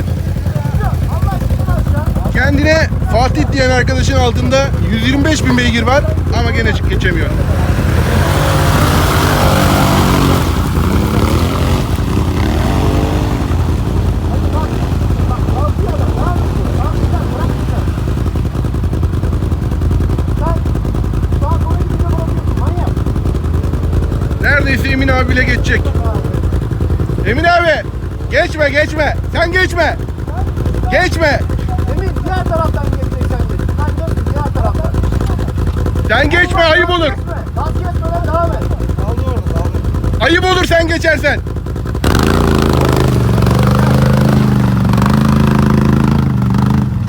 Evet. Kendine Fatih diyen arkadaşın altında 125 bin beygir var ama gene geçemiyor. Neredeyse Emin abiyle geçecek. Emin abi geçme geçme. Sen geçme. Geçme. Emin diğer taraftan geçeceksen geç. Dön diğer taraftan. Sen geçme ayıp olur. Gaz geçmeden devam et. Ayıp olur sen geçersen.